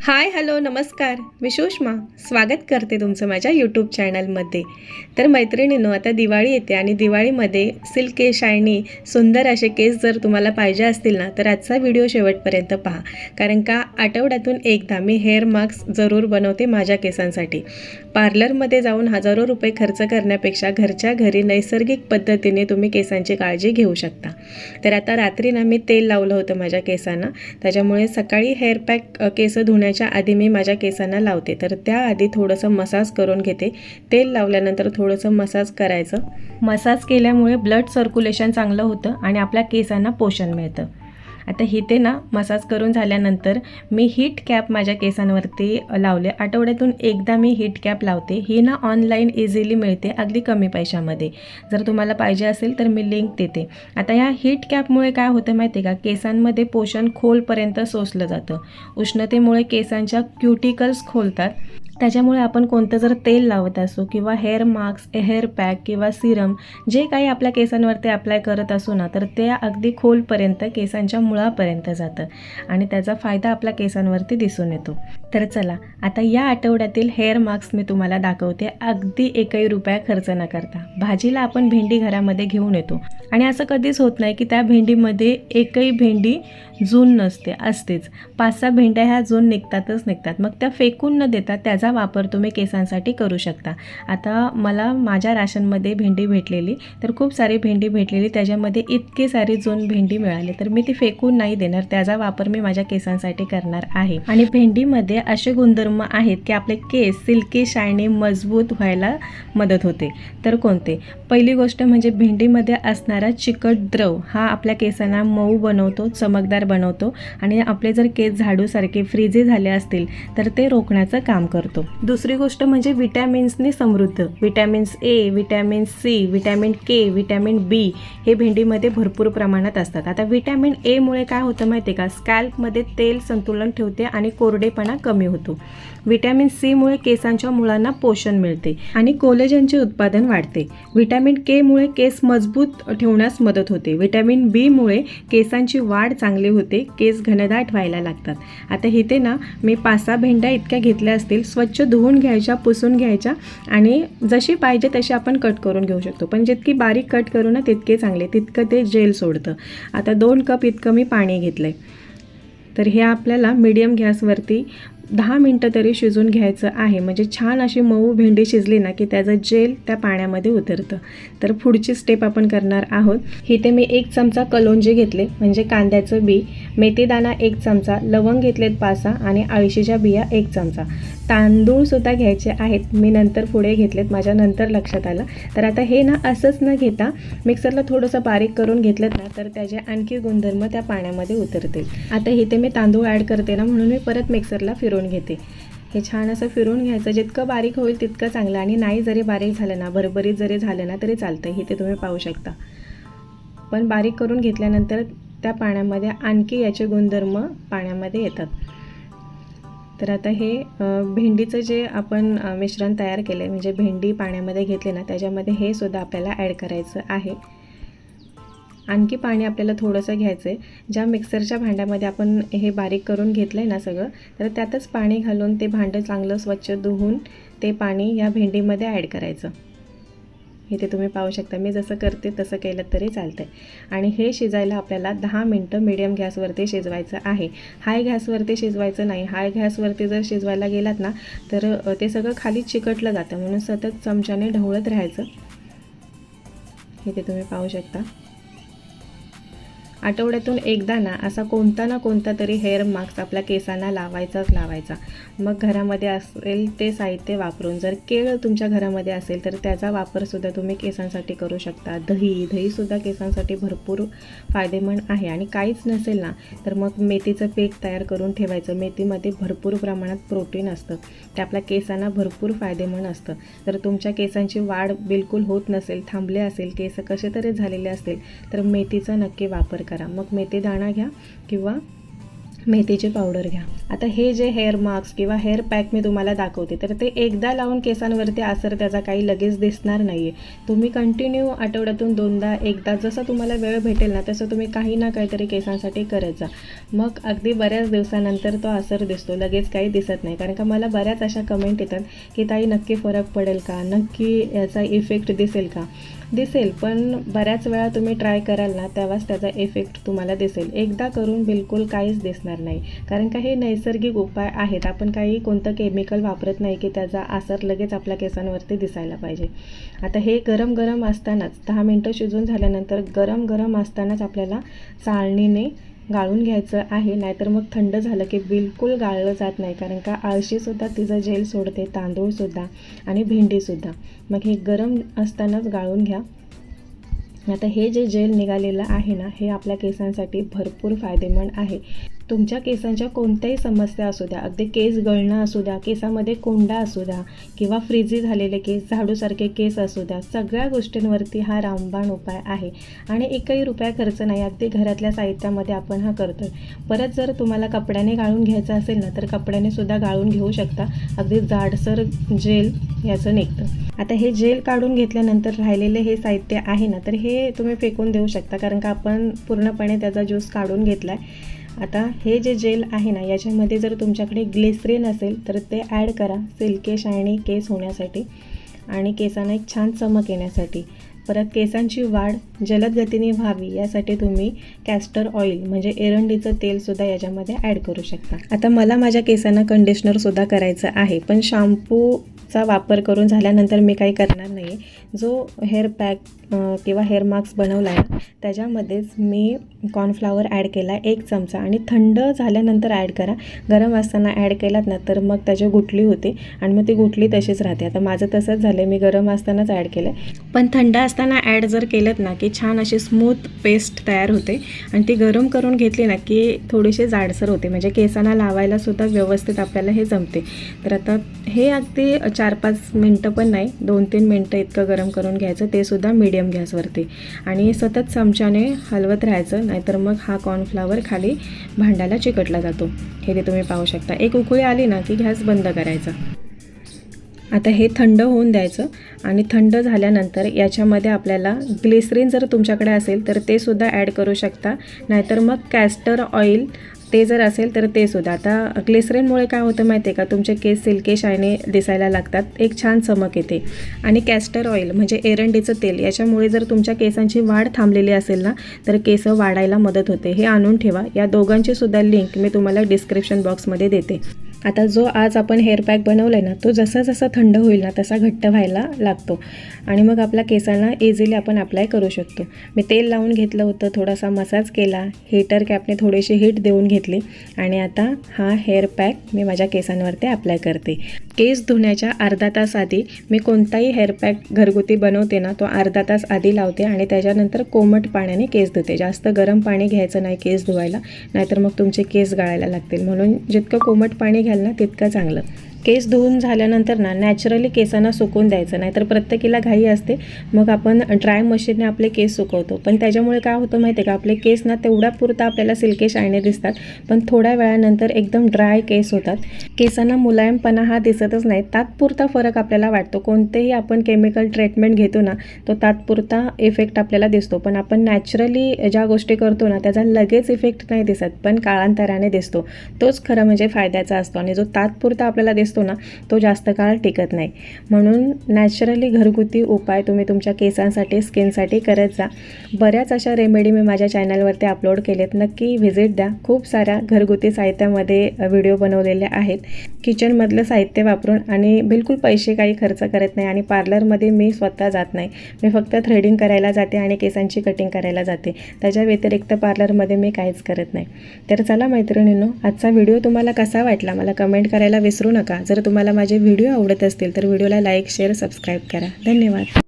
Hi hello नमस्कार. मी सुषमा. स्वागत करते तुमचं माझ्या यूट्यूब चॅनलमध्ये. तर मैत्रिणींनो आता दिवाळी येते आणि दिवाळीमध्ये सिल्के शायनी सुंदर असे केस जर तुम्हाला पाहिजे असतील ना तर आजचा व्हिडिओ शेवटपर्यंत पहा. कारण का आठवड्यातून एकदा मी हेअर मास्क जरूर बनवते माझ्या केसांसाठी. पार्लरमध्ये जाऊन हजारो रुपये खर्च करण्यापेक्षा घरच्या घरी नैसर्गिक पद्धतीने तुम्ही केसांची काळजी घेऊ शकता. तर आता रात्री ना मी तेल लावलं होतं माझ्या केसांना. त्याच्यामुळे सकाळी हेअर पॅक केस धुण्याच्या आधी मी माझ्या केसांना लावते. तर त्याआधी थोडंसं मसाज करून घेते. तेल लावल्यानंतर थोडंसं मसाज करायचं. मसाज केल्यामुळे ब्लड सर्क्युलेशन चांगलं होतं आणि आपल्या केसांना पोषण मिळतं. आता इथे ना मसाज करून झाल्यानंतर मी हीट कॅप माझ्या केसांवरती लावले. आठवड्यातून एकदा मी हीट कॅप लावते. ही ना ऑनलाईन इझिली मिळते अगदी कमी पैशामध्ये. जर तुम्हाला पाहिजे असेल तर मी लिंक देते. आता या हीट कॅपमुळे काय होतं माहिती आहे का? केसांमध्ये पोषण खोलपर्यंत सोसलं जातं. उष्णतेमुळे केसांच्या क्युटिकल्स खोलतात. त्याच्यामुळे आपण कोणतं जर तेल लावत असू किंवा हेअर मास्क हेअर पॅक किंवा सिरम जे काही आपल्या केसांवरती अप्लाय करत असू ना तर ते अगदी खोलपर्यंत केसांच्या मुळापर्यंत जातं आणि त्याचा फायदा आपल्या केसांवरती दिसून येतो. तर चला आता या आठवड्यातील हेअर मास्क मी तुम्हाला दाखवते. अगदी एकही रुपया खर्च न करता. भाजीला आपण भेंडी घरामध्ये घेऊन येतो. आणि असं कधीच होत नाही की त्या भेंडीमध्ये एकही भेंडी जून नसते असतेच. पाच सहा भेंड्या ह्या जून निघतातच निघतात. मग त्या फेकून न देता त्याचा वापर तुम्ही केसांसाठी करू शकता. आता मला माझ्या राशनमध्ये भेंडी भेटलेली. तर खूप सारी भेंडी भेटलेली. त्याच्यामध्ये इतकी सारी जून भेंडी मिळाली. तर मी ती फेकून नाही देणार. त्याचा वापर मी माझ्या केसांसाठी करणार आहे. आणि भेंडीमध्ये असे गुणधर्म आहेत की आपले केस सिल्की शायनी मजबूत व्हायला मदत होते. तर कोणते? पहिली गोष्ट म्हणजे भेंडीमध्ये असणारा चिकट द्रव हा आपल्या केसांना मऊ बनवतो चमकदार बनवतो आणि आपले जर केस झाडूसारखे फ्रीजे झाले असतील तर ते रोखण्याचं काम करतो. दुसरी गोष्ट म्हणजे विटॅमिन्सनी समृद्ध. Vitamins A vitamin C vitamin K vitamin B हे भेंडीमध्ये भरपूर प्रमाणात असतात. आता विटॅमिन एमुळे काय होतं माहिती आहे का? स्कॅल्पमध्ये तेल संतुलन ठेवते आणि कोरडेपणा कमी होतो. विटॅमिन सीमुळे केसांच्या मुळांना पोषण मिळते आणि कोलेजनचे उत्पादन वाढते. व्हिटॅमिन केमुळे केस मजबूत ठेवण्यास मदत होते. व्हिटॅमिन बीमुळे केसांची वाढ चांगली होते. केस घनदाट व्हायला लागतात. आता इथे ना मी पाच सहा भेंड्या इतक्या घेतल्या असतील. स्वच्छ धुवून घ्यायच्या पुसून घ्यायच्या आणि जशी पाहिजे तशी आपण कट करून घेऊ शकतो. पण जितकी बारीक कट करू ना तितके चांगले तितकं ते जेल सोडतं. आता दोन कप इतकं मी पाणी घेतलं आहे तर हे आपल्याला मीडियम गॅसवरती दहा मिनटं तरी शिजून घ्यायचं आहे. म्हणजे छान अशी मऊ भेंडी शिजली ना की त्याचं जेल त्या पाण्यामध्ये उतरतं. तर पुढची स्टेप आपण करणार आहोत. इथे मी एक चमचा कलोंजी घेतले. म्हणजे कांद्याचं बी. मेथीदाणा एक चमचा लवंग घेतलेत पासा आणि अळशीच्या बिया एक चमचा. तांदूळसुद्धा घ्यायचे आहेत. मी नंतर पुढे घेतलेत माझ्या नंतर लक्षात आलं. तर आता हे ना असंच न घेता मिक्सरला थोडंसं बारीक करून घेतलं ना तर त्याचे आणखी गुणधर्म त्या पाण्यामध्ये उतरतील. आता इथे मी तांदूळ ॲड करते ना म्हणून मी परत मिक्सरला फिरून घेते. हे छान असं फिरून घ्यायचं. जितकं बारीक होईल तितकं चांगलं आणि नाही जरी बारीक झालं ना भरभरीत जरी झालं ना तरी चालतं. इथे तुम्ही पाहू शकता. पण बारीक करून घेतल्यानंतर त्या पाण्यामध्ये आणखी याचे गुणधर्म पाण्यामध्ये येतात. तर आता हे भेंडीचं जे आपण मिश्रण तयार केलं आहे म्हणजे भेंडी पाण्यामध्ये घेतली ना त्याच्यामध्ये हे सुद्धा आपल्याला ॲड करायचं आहे. आणखी पाणी आपल्याला थोडंसं घ्यायचं आहे ज्या मिक्सरच्या भांड्यामध्ये आपण हे बारीक करून घेतलं आहे ना सगळं तर त्यातच पाणी घालून ते भांडं चांगलं स्वच्छ धुवून ते पाणी या भेंडीमध्ये ॲड करायचं. इथे तुम्ही पाहू शकता. मी जसं करते तसं केलं तरी चालतं आहे आणि हे शिजायला आपल्याला दहा मिनटं मिडियम गॅसवरती शिजवायचं आहे. हाय गॅसवरती शिजवायचं नाही. हाय गॅसवरती जर शिजवायला गेलात ना तर ते सगळं खाली चिकटलं जातं. म्हणून सतत चमच्याने ढवळत राहायचं. इथे तुम्ही पाहू शकता. आठवड्यातून एकदा ना असा कोणता ना कोणता तरी हेअर मास्क आपल्या केसांना लावायचाच लावायचा. मग घरामध्ये असेल ते साहित्य वापरून जर केळ तुमच्या घरामध्ये असेल तर त्याचा वापरसुद्धा तुम्ही केसांसाठी करू शकता. दही दहीसुद्धा केसांसाठी भरपूर फायदेमंद आहे. आणि काहीच नसेल ना तर मग मेथीचं पीठ तयार करून ठेवायचं. मेथीमध्ये भरपूर प्रमाणात प्रोटीन असतं. ते आपल्या केसांना भरपूर फायदेमंद असतं. जर तुमच्या केसांची वाढ बिलकुल होत नसेल थांबले असेल केस कसे तरी झालेले असतील तर मेथीचा नक्की वापर करा. मग मेथी दाणा घ्या किंवा मेथीची पावडर घ्या. आता हे जे हेअर मास्क किंवा हेअर पॅक मी तुम्हाला दाखवते तर ते एकदा लावून केसांवरती असर त्याचा काही लगेच दिसणार नाही आहे तुम्ही कंटिन्यू आठवड्यातून दोनदा एकदा जसं तुम्हाला वेळ भेटेल ना तसं तुम्ही काही ना काहीतरी केसांसाठी करत जा. मग अगदी बऱ्याच दिवसानंतर तो असर दिसतो लगेच काही दिसत नाही. कारण का मला बऱ्याच अशा कमेंट येतात की ताई नक्की फरक पडेल का? नक्की याचा इफेक्ट दिसेल का? दिसेल पण बऱ्याच वेळा तुम्ही ट्राय कराल ना तेव्हाच त्याचा इफेक्ट तुम्हाला दिसेल. एकदा करून बिलकुल काहीच दिसणार नाही. कारण का हे नैसर्गिक उपाय आहेत. आपण काही कोणतं केमिकल वापरत नाही की त्याचा आसर लगेच आपल्या केसांवरती दिसायला पाहिजे. आता हे गरम गरम असतानाच दहा मिनटं शिजून झाल्यानंतर गरम गरम असतानाच आपल्याला चाळणीने गाळून घ्यायचं आहे नाहीतर मग थंड झालं की बिलकुल गाळलं जात नाही कारण का आळशीसुद्धा तिचं जेल सोडते तांदूळसुद्धा आणि भेंडीसुद्धा मग हे गरम असतानाच गाळून घ्या. आता हे जे जेल निघालेलं आहे ना हे आपल्या केसांसाठी भरपूर फायदेमंद आहे. तुमच्या केसांच्या कोणत्याही समस्या असू द्या अगदी केस गळणं असू द्या केसामध्ये कोंडा असू द्या किंवा फ्रिजी झालेले केस झाडूसारखे केस असू द्या सगळ्या गोष्टींवरती हा रामबाण उपाय आहे. आणि एकही रुपया खर्च नाही अगदी घरातल्या साहित्यामध्ये आपण हा करतो परत जर तुम्हाला कपड्याने गाळून घ्यायचं असेल ना तर कपड्याने सुद्धा गाळून घेऊ शकता. अगदी जाडसर जेल याचं निघतं. आता हे जेल काढून घेतल्यानंतर राहिलेले हे साहित्य आहे ना तर हे तुम्ही फेकून देऊ शकता कारण का आपण पूर्णपणे त्याचा ज्यूस काढून घेतला आहे आता हे जे जेल आहे ना याच्यामध्ये जर तुमच्याकडे ग्लिसरीन असेल तर ते ॲड करा सिल्के शायनी केस होण्यासाठी आणि केसांना एक छान चमक येण्यासाठी. परत केसांची वाढ जलद गतीने व्हावी यासाठी तुम्ही कॅस्टर ऑइल म्हणजे एरंडीचं तेलसुद्धा याच्यामध्ये ॲड करू शकता. आता मला माझ्या केसांना कंडिशनरसुद्धा करायचं आहे पण शॅम्पूचा वापर करून झाल्यानंतर मी काही करणार नाही जो हेअर पॅक किंवा हेअर मास्क बनवला आहे त्याच्यामध्येच मी कॉर्नफ्लावर ॲड केला एक चमचा. आणि थंड झाल्यानंतर ॲड करा. गरम असताना ॲड केलात ना तर मग त्याची गुटली होते आणि मग ती गुटली तशीच राहते. आता माझं तसंच झालं मी गरम असतानाच ॲड केलं पण थंड असताना ॲड जर केलं ना की छान अशी स्मूथ पेस्ट तयार होते. आणि ती गरम करून घेतली ना की थोडीशी जाडसर होते. म्हणजे केसांना लावायला सुद्धा व्यवस्थित आपल्याला हे जमते. तर आता हे अगदी चार पाच मिनटं पण नाही दोन तीन मिनटं इतकं गरम करून घ्यायचं ते सुद्धा मीडियम गॅसवरती. आणि सतत चमच्याने हलवत राहायचं नाहीतर मग हा कॉर्नफ्लावर खाली भांड्याला चिकटला जातो. हे ते तुम्ही पाहू शकता. एक उकळी आली ना की गॅस बंद करायचा. आता हे थंड होऊन द्यायचं आणि थंड झाल्यानंतर याच्यामध्ये आपल्याला ग्लिसरीन जर तुमच्याकडे असेल तर ते सुद्धा ॲड करू शकता. नाहीतर मग कॅस्टर ऑइल ते जर असेल तर ते सुद्धा आता ग्लिसरीनमुळे काय होतं माहिती आहे का? तुमचे केस सिल्के शायने दिसायला लागतात. एक छान चमक येते. आणि कॅस्टर ऑइल म्हणजे एरंडीचं तेल याच्यामुळे जर तुमच्या केसांची वाढ थांबलेली असेल ना तर केस वाढायला मदत होते. हे आणून ठेवा. या दोघांची सुद्धा लिंक मी तुम्हाला डिस्क्रिप्शन बॉक्समध्ये देते. आता जो आज आपण हेअर पॅक बनवला आहे ना तो जसा जसा थंड होईल ना तसा घट्ट व्हायला लागतो. आणि मग आपल्या केसांना इझिली आपण अप्लाय करू शकतो. मी तेल लावून घेतलं होतं थोडासा मसाज केला. हीटर कॅपने थोडीशी हीट देऊन घेतली. आणि आता हा हेअर पॅक मी माझ्या केसांवरती अप्लाय करते. केस धुण्याच्या अर्धा तास आधी मी कोणताही हेअर पॅक घरगुती बनवते ना तो अर्धा तास आधी लावते आणि त्याच्यानंतर कोमट पाण्याने केस धुते. जास्त गरम पाणी घ्यायचं नाही केस धुवायला नाहीतर मग तुमचे केस गाळायला लागतील. म्हणून जितकं कोमट पाणी घ्याल ना तितकं चांगलं. केस धुवून झाल्यानंतर ना नॅचरली केसांना सुकून द्यायचं. नाहीतर प्रत्येकीला घाई असते. मग आपण ड्राय मशीनने आपले केस सुकवतो. पण त्याच्यामुळे काय होतं माहिती आहे का? आपले केस ना तेवढ्या पुरता आपल्याला सिल्के शायने दिसतात. पण थोड्या वेळानंतर एकदम ड्राय केस होतात. केसांना मुलायमपणा हा दिसतच नाही. तात्पुरता फरक आपल्याला वाटतो. कोणतेही आपण केमिकल ट्रीटमेंट घेतो ना तो तात्पुरता इफेक्ट आपल्याला दिसतो. पण आपण नॅचरली ज्या गोष्टी करतो ना त्याचा लगेच इफेक्ट नाही दिसत पण काळांतराने दिसतो. तोच खरं म्हणजे फायद्याचा असतो. आणि जो तात्पुरता आपल्याला दिसतो ना तो जास्त काळ टिकत नाही. म्हणून नॅचरली घरगुती उपाय तुम्ही तुमच्या केसांसाठी स्किनसाठी करत जा. बऱ्याच अशा रेमेडी मी माझ्या चॅनलवरती अपलोड केलेत. नक्की व्हिजिट द्या. खूप साऱ्या घरगुती साहित्यामध्ये व्हिडिओ बनवलेले आहेत. किचनमधलं साहित्य वापरून आणि बिलकुल पैसे काही खर्च करत नाही आणि पार्लरमध्ये मी स्वतः जात नाही. मी फक्त थ्रेडिंग करायला जाते आणि केसांची कटिंग करायला जाते. त्याच्या व्यतिरिक्त पार्लरमध्ये मी काहीच करत नाही. तर चला मैत्रिणींनो आजचा व्हिडिओ तुम्हाला कसा वाटला? मला कमेंट करायला विसरू नका. जर तुम्हाला माझे व्हिडिओ आवडत असतील तर व्हिडिओला लाईक शेअर सबस्क्राईब करा. धन्यवाद.